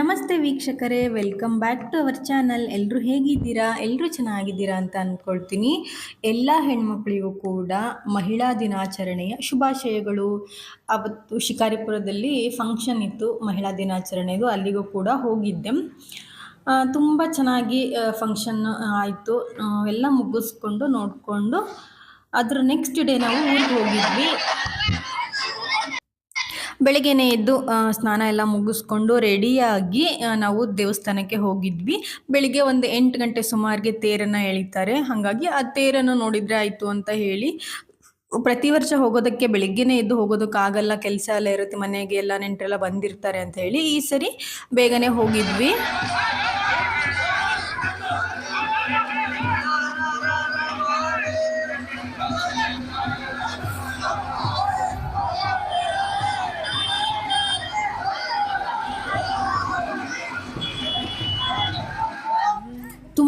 ನಮಸ್ತೆ ವೀಕ್ಷಕರೇ, welcome back to our channel. ಎಲ್ಲರೂ ಹೇಗಿದ್ದೀರಾ? ಎಲ್ಲರೂ ಚೆನ್ನಾಗಿದ್ದೀರಾ ಅಂತ ಅಂದ್ಕೊಳ್ತೀನಿ ಎಲ್ಲ ಹೆಣ್ಮಕ್ಳಿಗೂ ಕೂಡ ಮಹಿಳಾ ದಿನಾಚರಣೆಯ ಶುಭಾಶಯಗಳು. ಅವತ್ತು ಶಿಕಾರಿಪುರದಲ್ಲಿ ಫಂಕ್ಷನ್ ಇತ್ತು, ಮಹಿಳಾ ದಿನಾಚರಣೆದು. ಅಲ್ಲಿಗೂ ಕೂಡ ಹೋಗಿದ್ದೆ. ತುಂಬ ಚೆನ್ನಾಗಿ ಫಂಕ್ಷನ್ ಆಯಿತು. ಎಲ್ಲ ಮುಗಿಸ್ಕೊಂಡು ನೋಡಿಕೊಂಡು, ಅದರ ನೆಕ್ಸ್ಟ್ ಡೇ ನಾವು ಊರಿಗೆ ಹೋಗಿದ್ವಿ. ಬೆಳಗ್ಗೆನೇ ಎದ್ದು ಸ್ನಾನ ಎಲ್ಲ ಮುಗಿಸ್ಕೊಂಡು ರೆಡಿಯಾಗಿ ನಾವು ದೇವಸ್ಥಾನಕ್ಕೆ ಹೋಗಿದ್ವಿ. ಬೆಳಿಗ್ಗೆ ಒಂದು ಎಂಟು ಗಂಟೆ ಸುಮಾರಿಗೆ ತೇರನ್ನು ಎಳಿತಾರೆ. ಹಾಗಾಗಿ ಆ ತೇರನ್ನು ನೋಡಿದರೆ ಆಯಿತು ಅಂತ ಹೇಳಿ, ಪ್ರತಿ ವರ್ಷ ಹೋಗೋದಕ್ಕೆ ಬೆಳಿಗ್ಗೆನೇ ಎದ್ದು ಹೋಗೋದಕ್ಕಾಗಲ್ಲ ಕೆಲಸ ಎಲ್ಲ ಇರುತ್ತೆ, ಮನೆಗೆ ಎಲ್ಲ ನೆಂಟರೆಲ್ಲ ಬಂದಿರ್ತಾರೆ ಅಂತ ಹೇಳಿ ಈ ಸರಿ ಬೇಗನೆ ಹೋಗಿದ್ವಿ.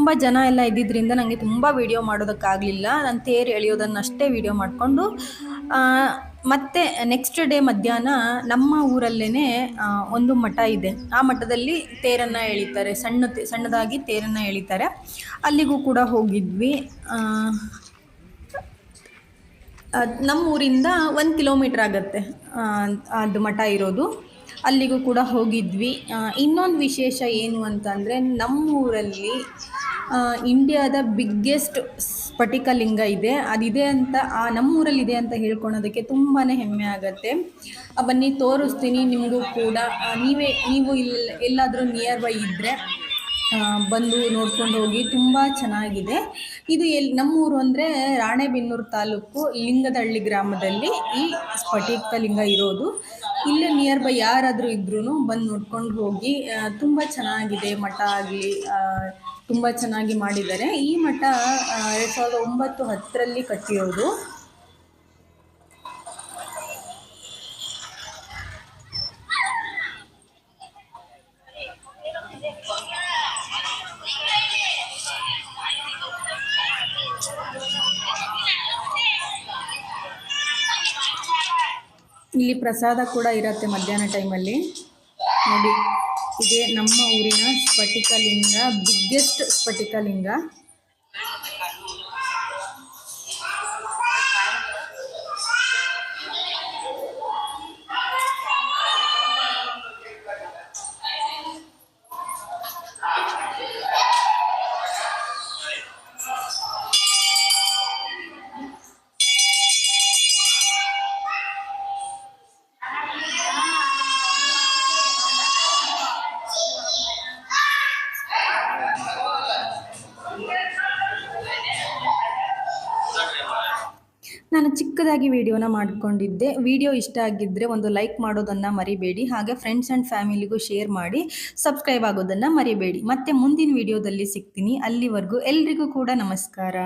ತುಂಬ ಜನ ಎಲ್ಲ ಇದ್ದಿದ್ದರಿಂದ ನನಗೆ ತುಂಬ ವೀಡಿಯೋ ಮಾಡೋದಕ್ಕಾಗಲಿಲ್ಲ. ನಾನು ತೇರು ಎಳೆಯೋದನ್ನಷ್ಟೇ ವೀಡಿಯೋ ಮಾಡಿಕೊಂಡು ಮತ್ತು ನೆಕ್ಸ್ಟ್ ಡೇ ಮಧ್ಯಾಹ್ನ ನಮ್ಮ ಊರಲ್ಲೇ ಒಂದು ಮಠ ಇದೆ. ಆ ಮಠದಲ್ಲಿ ತೇರನ್ನು ಎಳಿತಾರೆ, ಸಣ್ಣ ಸಣ್ಣದಾಗಿ ತೇರನ್ನು ಎಳಿತಾರೆ. ಅಲ್ಲಿಗೂ ಕೂಡ ಹೋಗಿದ್ವಿ. ನಮ್ಮ ಊರಿಂದ ಒಂದು ಕಿಲೋಮೀಟ್ರ್ ಆಗುತ್ತೆ ಅದು ಮಠ ಇರೋದು. ಅಲ್ಲಿಗೂ ಕೂಡ ಹೋಗಿದ್ವಿ. ಇನ್ನೊಂದು ವಿಶೇಷ ಏನು ಅಂತಂದರೆ ನಮ್ಮೂರಲ್ಲಿ ಇಂಡಿಯಾದ ಬಿಗ್ಗೆಸ್ಟ್ ಸ್ಫಟಿಕಲಿಂಗ ಇದೆ. ಅದಿದೆ ಅಂತ, ಆ, ನಮ್ಮೂರಲ್ಲಿದೆ ಅಂತ ಹೇಳ್ಕೊಳೋದಕ್ಕೆ ತುಂಬಾ ಹೆಮ್ಮೆ ಆಗುತ್ತೆ. ಬನ್ನಿ, ತೋರಿಸ್ತೀನಿ ನಿಮಗೂ ಕೂಡ. ನೀವೇ, ನೀವು ಇಲ್ಲಿ ಎಲ್ಲಾದರೂ ನಿಯರ್ ಬೈ ಇದ್ದರೆ ಬಂದು ನೋಡ್ಕೊಂಡು ಹೋಗಿ, ತುಂಬ ಚೆನ್ನಾಗಿದೆ. ಇದು ಎಲ್ಲಿ ನಮ್ಮೂರು ಅಂದರೆ ರಾಣೆಬೆನ್ನೂರು ತಾಲೂಕು, ಲಿಂಗದಹಳ್ಳಿ ಗ್ರಾಮದಲ್ಲಿ ಈ ಸ್ಫಟಿಕ ಲಿಂಗ ಇರೋದು. ಇಲ್ಲೇ ನಿಯರ್ ಬೈ ಯಾರಾದರೂ ಇದ್ರೂ ಬಂದು ನೋಡ್ಕೊಂಡು ಹೋಗಿ ತುಂಬ ಚೆನ್ನಾಗಿದೆ ಮಠ ಆಗಲಿ ತುಂಬ ಚೆನ್ನಾಗಿ ಮಾಡಿದ್ದಾರೆ. ಈ ಮಠ ಎರಡು ಸಾವಿರದ ಒಂಬತ್ತು ಹತ್ತರಲ್ಲಿ ಕಟ್ಟಿರೋದು. ಇಲ್ಲಿ ಪ್ರಸಾದ ಕೂಡ ಇರುತ್ತೆ ಮಧ್ಯಾಹ್ನ ಟೈಮಲ್ಲಿ ನೋಡಿ. ಇದೇ ನಮ್ಮ ಊರಿನ ಸ್ಫಟಿಕಲಿಂಗ ಬಿಗ್ಗೆಸ್ಟ್ ಸ್ಫಟಿಕಲಿಂಗ. ನಾನು ಚಿಕ್ಕದಾಗಿ ವಿಡಿಯೋನ ಮಾಡಿಕೊಂಡಿದ್ದೆ. ವಿಡಿಯೋ ಇಷ್ಟ ಆಗಿದ್ದರೆ ಒಂದು ಲೈಕ್ ಮಾಡೋದನ್ನು ಮರಿಬೇಡಿ. ಹಾಗೆ ಫ್ರೆಂಡ್ಸ್ ಆ್ಯಂಡ್ ಫ್ಯಾಮಿಲಿಗೂ ಶೇರ್ ಮಾಡಿ ಸಬ್ಸ್ಕ್ರೈಬ್ ಆಗೋದನ್ನು ಮರಿಬೇಡಿ. ಮತ್ತೆ ಮುಂದಿನ ವಿಡಿಯೋದಲ್ಲಿ ಸಿಗ್ತೀನಿ. ಅಲ್ಲಿವರೆಗೂ ಎಲ್ರಿಗೂ ಕೂಡ ನಮಸ್ಕಾರ.